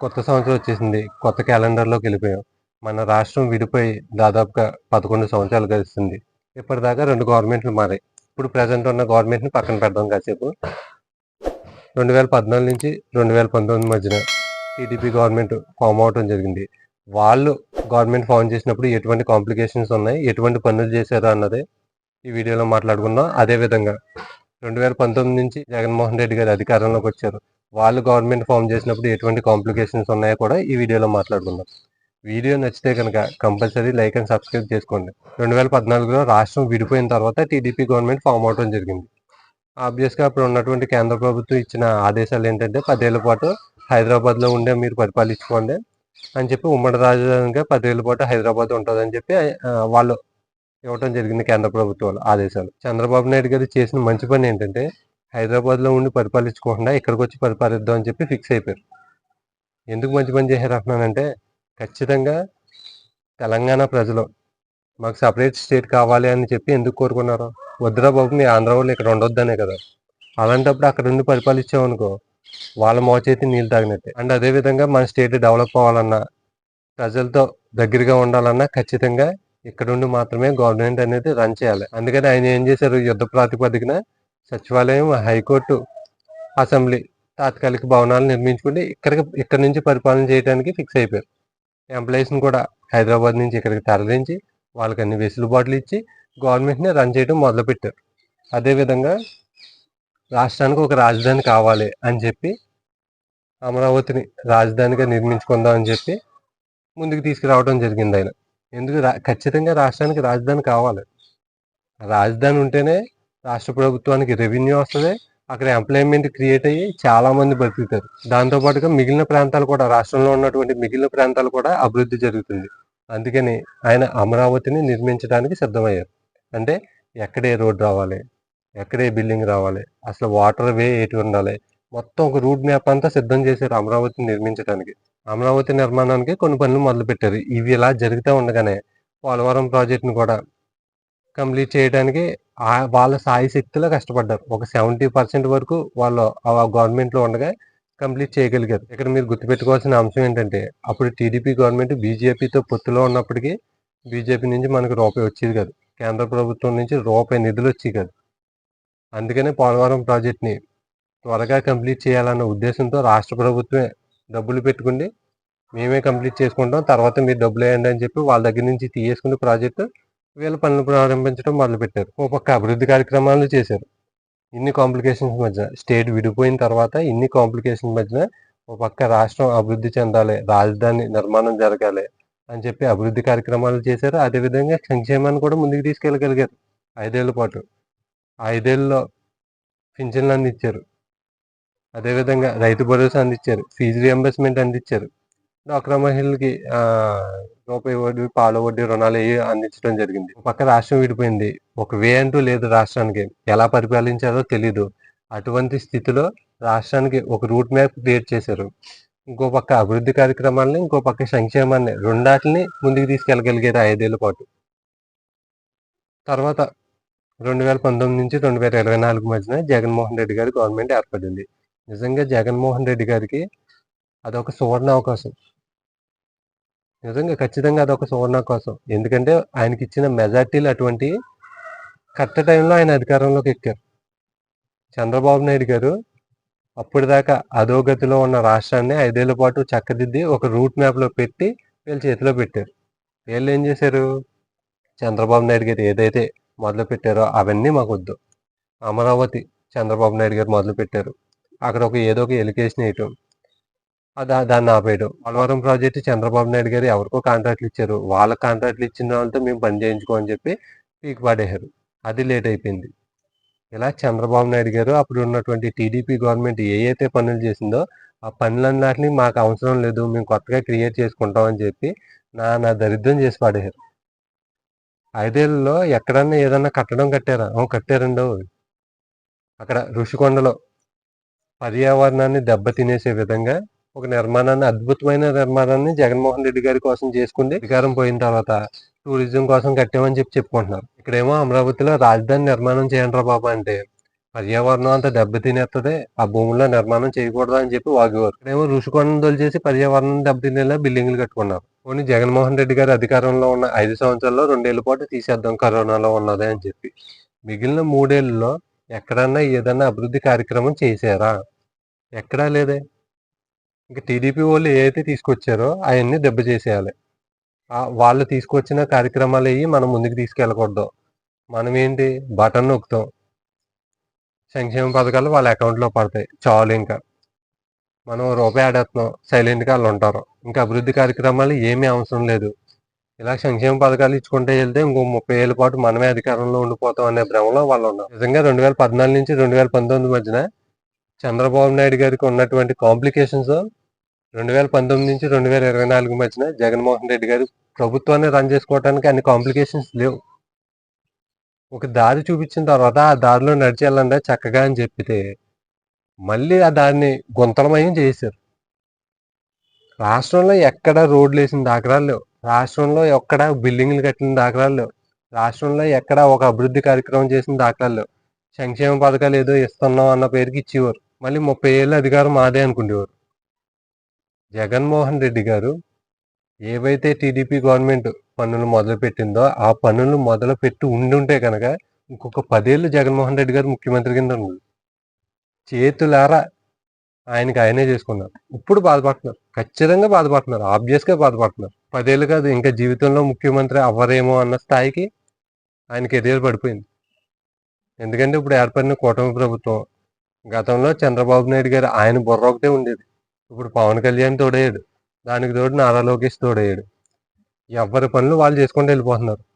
కొత్త సంవత్సరం వచ్చేసింది. కొత్త క్యాలెండర్లోకి వెళ్ళిపోయాం. మన రాష్ట్రం విడిపోయి దాదాపుగా పదకొండు సంవత్సరాలు గడుస్తుంది. ఇప్పటిదాకా రెండు గవర్నమెంట్లు మారాయి. ఇప్పుడు ప్రజెంట్ ఉన్న గవర్నమెంట్ని పక్కన పెడదాం కాసేపు. రెండు వేల పద్నాలుగు నుంచి రెండు వేల పంతొమ్మిది మధ్యన టీడీపీ గవర్నమెంట్ ఫామ్ అవటం జరిగింది. వాళ్ళు గవర్నమెంట్ ఫామ్ చేసినప్పుడు ఎటువంటి కాంప్లికేషన్స్ ఉన్నాయి? ఎటువంటి పనులు చేశారు అన్నది ఈ వీడియోలో మాట్లాడుకుందాం. అదేవిధంగా రెండు వేల పంతొమ్మిది నుంచి జగన్మోహన్ రెడ్డి గారు అధికారంలోకి వచ్చారు. వాళ్ళు గవర్నమెంట్ ఫామ్ చేసినప్పుడు ఎటువంటి కాంప్లికేషన్స్ ఉన్నాయో కూడా ఈ వీడియోలో మాట్లాడుకుందాం. వీడియో నచ్చితే కనుక కంపల్సరీ లైక్ అండ్ సబ్స్క్రైబ్ చేసుకోండి. రెండు వేల పద్నాలుగులో రాష్ట్రం విడిపోయిన తర్వాత టీడీపీ గవర్నమెంట్ ఫామ్ అవడం జరిగింది. ఆబ్వియస్గా అప్పుడు ఉన్నటువంటి కేంద్ర ప్రభుత్వం ఇచ్చిన ఆదేశాలు ఏంటంటే పదేళ్ళ పాటు హైదరాబాద్లో ఉండే మీరు పరిపాలించుకోండి అని చెప్పి ఉమ్మడి రాజధానిగా పదేళ్ళ పాటు హైదరాబాద్ ఉంటుందని చెప్పి వాళ్ళు ఇవ్వటం జరిగింది కేంద్ర ప్రభుత్వాలు ఆదేశాలు. చంద్రబాబు నాయుడు గారు చేసిన మంచి పని ఏంటంటే హైదరాబాద్లో ఉండి పరిపాలించుకోకుండా ఇక్కడికి వచ్చి పరిపాలిద్దాం అని చెప్పి ఫిక్స్ అయిపోయారు. ఎందుకు మంచి పని చేశారు అంటున్నానంటే ఖచ్చితంగా తెలంగాణ ప్రజలు మాకు సపరేట్ స్టేట్ కావాలి అని చెప్పి ఎందుకు కోరుకున్నారు. వద్దురా బాబు మీ ఆంధ్ర వాళ్ళు ఇక్కడ ఉండొద్దనే కదా. అలాంటప్పుడు అక్కడ ఉండి పరిపాలించామనుకో వాళ్ళ మోచేతి నీళ్ళు తాగినట్టే. అండ్ అదే విధంగా మన స్టేట్ డెవలప్ అవ్వాలన్నా ప్రజలతో దగ్గరగా ఉండాలన్నా ఖచ్చితంగా ఇక్కడ ఉండి మాత్రమే గవర్నమెంట్ అనేది రన్ చేయాలి. అందుకని ఆయన ఏం చేశారు యుద్ధ ప్రాతిపదికన సచివాలయం హైకోర్టు అసెంబ్లీ తాత్కాలిక భవనాలు నిర్మించుకుంటే ఇక్కడికి ఇక్కడ నుంచి పరిపాలన చేయడానికి ఫిక్స్ అయిపోయారు. ఎంప్లాయీస్ని కూడా హైదరాబాద్ నుంచి ఇక్కడికి తరలించి వాళ్ళకి అన్ని వెసులుబాట్లు ఇచ్చి గవర్నమెంట్ని రన్ చేయడం మొదలుపెట్టారు. అదేవిధంగా రాష్ట్రానికి ఒక రాజధాని కావాలి అని చెప్పి అమరావతిని రాజధానిగా నిర్మించుకుందాం అని చెప్పి ముందుకు తీసుకురావడం జరిగింది ఆయన. ఎందుకు రా- ఖచ్చితంగా రాష్ట్రానికి రాజధాని కావాలి. రాజధాని ఉంటేనే రాష్ట్ర ప్రభుత్వానికి రెవెన్యూ వస్తుంది అక్కడ ఎంప్లాయ్మెంట్ క్రియేట్ అయ్యి చాలా మంది బతుకుతారు. దాంతో పాటుగా మిగిలిన ప్రాంతాలు కూడా రాష్ట్రంలో ఉన్నటువంటి మిగిలిన ప్రాంతాలు కూడా అభివృద్ధి జరుగుతుంది. అందుకని ఆయన అమరావతిని నిర్మించడానికి సిద్ధమయ్యారు. అంటే ఎక్కడే రోడ్ రావాలి ఎక్కడే బిల్డింగ్ రావాలి అసలు వాటర్ వే ఎటు ఉండాలి మొత్తం ఒక రూట్ మ్యాప్ అంతా సిద్ధం చేశారు అమరావతిని నిర్మించడానికి. అమరావతి నిర్మాణానికి కొన్ని పనులు మొదలు పెట్టారు ఇవి ఇలా జరుగుతూ ఉండగానే పోలవరం ప్రాజెక్టును కూడా కంప్లీట్ చేయడానికి ఆ- వాళ్ళ సాయి శక్తిలో కష్టపడ్డారు. ఒక సెవెంటీ పర్సెంట్ వరకు వాళ్ళు ఆ గవర్నమెంట్లో ఉండగా కంప్లీట్ చేయగలిగారు. ఇక్కడ మీరు గుర్తుపెట్టుకోవాల్సిన అంశం ఏంటంటే అప్పుడు టీడీపీ గవర్నమెంట్ బీజేపీతో పొత్తులో ఉన్నప్పటికీ బీజేపీ నుంచి మనకు రూపాయి వచ్చేది కాదు. కేంద్ర ప్రభుత్వం నుంచి రూపాయి నిధులు వచ్చేవి కాదు. అందుకనే పోలవరం ప్రాజెక్ట్ని త్వరగా కంప్లీట్ చేయాలన్న ఉద్దేశంతో రాష్ట్ర ప్రభుత్వమే డబ్బులు పెట్టుకుండి మేమే కంప్లీట్ చేసుకుంటాం. తర్వాత మీరు డబ్బులు వేయండి అని చెప్పి వాళ్ళ దగ్గర నుంచి తీసేసుకుని ప్రాజెక్టు వీళ్ళ పనులు ప్రారంభించడం మొదలుపెట్టారు. ఓ పక్క అభివృద్ధి కార్యక్రమాలు చేశారు. ఇన్ని కాంప్లికేషన్స్ మధ్య స్టేట్ విడిపోయిన తర్వాత ఇన్ని కాంప్లికేషన్స్ మధ్యన ఓ పక్క రాష్ట్రం అభివృద్ధి చెందాలి రాజధాని నిర్మాణం జరగాలి అని చెప్పి అభివృద్ధి కార్యక్రమాలు చేశారు. అదేవిధంగా సంక్షేమాన్ని కూడా ముందుకు తీసుకెళ్ళగలిగారు. ఐదేళ్ళ పాటు ఐదేళ్ళలో పింఛన్లు అందించారు. అదేవిధంగా రైతు భరోసా అందించారు. ఫీజు రియంబర్స్మెంట్ అందించారు. డ్వాక్రా మహిళలకి ఆ, రూపాయి వడ్డీ పాల వడ్డీ రుణాలు ఇవి అందించడం జరిగింది. పక్క రాష్ట్రం విడిపోయింది. ఒక వే అంటూ లేదు రాష్ట్రానికి. ఎలా పరిపాలించాలో తెలీదు. అటువంటి స్థితిలో రాష్ట్రానికి ఒక రూట్ మ్యాప్ క్రియేట్ చేశారు. ఇంకో పక్క అభివృద్ధి కార్యక్రమాలని ఇంకో పక్క సంక్షేమాన్ని రెండాటిని ముందుకు తీసుకెళ్ళగలిగారు ఐదేళ్ళ పాటు. తర్వాత రెండు వేల పంతొమ్మిది నుంచి రెండు వేల ఇరవై నాలుగు మధ్యన జగన్మోహన్ రెడ్డి గారి గవర్నమెంట్ ఏర్పడింది. నిజంగా జగన్మోహన్ రెడ్డి గారికి అదొక సువర్ణ అవకాశం నిజంగా ఖచ్చితంగా అదొక సువర్ణ అవకాశం ఎందుకంటే ఆయనకి ఇచ్చిన మెజార్టీలు అటువంటి కరెక్ట్ టైంలో ఆయన అధికారంలోకి ఎక్కారు. చంద్రబాబు నాయుడు గారు అప్పటిదాకా అధోగతిలో ఉన్న రాష్ట్రాన్ని ఐదేళ్ళ పాటు చక్కదిద్ది ఒక రూట్ మ్యాప్లో పెట్టి వీళ్ళు చేతిలో పెట్టారు. వీళ్ళు ఏం చేశారు? చంద్రబాబు నాయుడు గారు ఏదైతే మొదలు పెట్టారో అవన్నీ మాకు వద్దు. అమరావతి చంద్రబాబు నాయుడు గారు మొదలు పెట్టారు. అక్కడ ఒక ఏదో ఒక ఎలికేషన్ వేయటం దాన్ని ఆపేయడం. పోలవరం ప్రాజెక్టు చంద్రబాబు నాయుడు గారు ఎవరికో కాంట్రాక్ట్లు ఇచ్చారు. వాళ్ళ కాంట్రాక్ట్లు ఇచ్చిన వాళ్ళతో మేము పని చేయించుకోమని చెప్పి పీక్ పాడేశారు. అది లేట్ అయిపోయింది. ఇలా చంద్రబాబు నాయుడు గారు అప్పుడు ఉన్నటువంటి టీడీపీ గవర్నమెంట్ ఏ అయితే పనులు చేసిందో ఆ పనులన్నిటిని మాకు అవసరం లేదు. మేము కొత్తగా క్రియేట్ చేసుకుంటామని చెప్పి నా నా దరిద్రం చేసి పాడేశారు. ఐదేళ్ళలో ఎక్కడన్నా ఏదన్నా కట్టడం కట్టారా? అవును కట్టారండో. అక్కడ ఋషికొండలో పర్యావరణాన్ని దెబ్బతినేసే విధంగా ఒక నిర్మాణాన్ని అద్భుతమైన నిర్మాణాన్ని జగన్మోహన్ రెడ్డి గారి కోసం చేసుకుంది. అధికారం పోయిన తర్వాత టూరిజం కోసం కట్టామని చెప్పి చెప్పుకుంటున్నారు ఇక్కడేమో అమరావతిలో రాజధాని నిర్మాణం చేయండి బాబు బాబా అంటే పర్యావరణం అంతా దెబ్బతినేస్తుంది ఆ భూముల్లో నిర్మాణం చేయకూడదు అని చెప్పి వాగేవారు ఇక్కడేమో ఋషికొండను తొలిచేసి పర్యావరణం దెబ్బతినేలా బిల్డింగ్లు కట్టుకున్నారు. పోనీ జగన్మోహన్ రెడ్డి గారు అధికారంలో ఉన్న ఐదు సంవత్సరాల్లో రెండేళ్ళ పాటు తీసేద్దాం కరోనాలో ఉన్నది అని చెప్పి. మిగిలిన మూడేళ్ళలో ఎక్కడన్నా ఏదన్నా అభివృద్ధి కార్యక్రమం చేశారా? ఎక్కడా లేదే. ఇంకా టీడీపీ వాళ్ళు ఏదైతే తీసుకొచ్చారో అవన్నీ దెబ్బ చేసేయాలి. వాళ్ళు తీసుకొచ్చిన కార్యక్రమాలు అయ్యి మనం ముందుకు తీసుకెళ్ళకూడదు. మనం ఏంటి? బటన్ నొక్కుతాం. సంక్షేమ పథకాలు వాళ్ళ అకౌంట్లో పడతాయి. చాలు ఇంకా. మనం రూపాయి ఆడేస్తున్నాం సైలెంట్గా వాళ్ళు ఉంటారు. ఇంకా అభివృద్ధి కార్యక్రమాలు ఏమీ అవసరం లేదు. ఇలా సంక్షేమ పథకాలు ఇచ్చుకుంటే వెళ్తే ఇంకో ముప్పై ఏళ్ళ పాటు మనమే అధికారంలో ఉండిపోతాం అనే భ్రమలో వాళ్ళు ఉన్నారు. నిజంగా రెండు వేల పద్నాలుగు నుంచి రెండు వేల పంతొమ్మిది మధ్యన చంద్రబాబు నాయుడు గారికి ఉన్నటువంటి కాంప్లికేషన్స్ రెండు వేల పంతొమ్మిది నుంచి రెండు వేల ఇరవై నాలుగు మధ్యన జగన్మోహన్ రెడ్డి గారు ప్రభుత్వాన్ని రన్ చేసుకోవడానికి అన్ని కాంప్లికేషన్స్ లేవు. ఒక దారి చూపించిన తర్వాత ఆ దారిలో నడిచి వెళ్ళండి చక్కగా అని చెప్పితే మళ్ళీ ఆ దారిని గుంతలమయం చేశారు. రాష్ట్రంలో ఎక్కడ రోడ్లు వేసిన దాఖలాలు లేవు. రాష్ట్రంలో ఎక్కడ బిల్డింగ్లు కట్టిన దాఖలాలు లేవు. రాష్ట్రంలో ఎక్కడ ఒక అభివృద్ధి కార్యక్రమం చేసిన దాఖలాలు లేవు. సంక్షేమ పథకాలు ఏదో ఇస్తున్నాం అన్న పేరుకి ఇచ్చేవారు. మళ్ళీ ముప్పై ఏళ్ళు అధికారం మాదే అనుకునేవారు. జగన్మోహన్ రెడ్డి గారు ఏవైతే టీడీపీ గవర్నమెంట్ పన్నులు మొదలు పెట్టిందో ఆ పన్నులు మొదలు పెట్టి ఉండుంటే కనుక ఇంకొక పదేళ్ళు జగన్మోహన్ రెడ్డి గారు ముఖ్యమంత్రి కింద ఉండదు చేతులారా ఆయనకి ఆయనే చేసుకున్నారు. ఇప్పుడు బాధపడుతున్నారు. ఖచ్చితంగా బాధపడుతున్నారు. ఆబ్వియస్గా బాధపడుతున్నారు. పదేళ్ళు కాదు ఇంకా జీవితంలో ముఖ్యమంత్రి అవ్వరేమో అన్న స్థాయికి ఆయన కెరీర్ పడిపోయింది. ఎందుకంటే ఇప్పుడు ఏర్పడిన కూటమి ప్రభుత్వం గతంలో చంద్రబాబు నాయుడు గారు ఆయన బుర్ర ఒకటే ఉండేది. ఇప్పుడు పవన్ కళ్యాణ్ తోడయ్యాడు. దానికి తోడు నారా లోకేష్ తోడయ్యాడు. ఎవరి పనులు వాళ్ళు చేసుకుంటూ వెళ్ళిపోతున్నారు.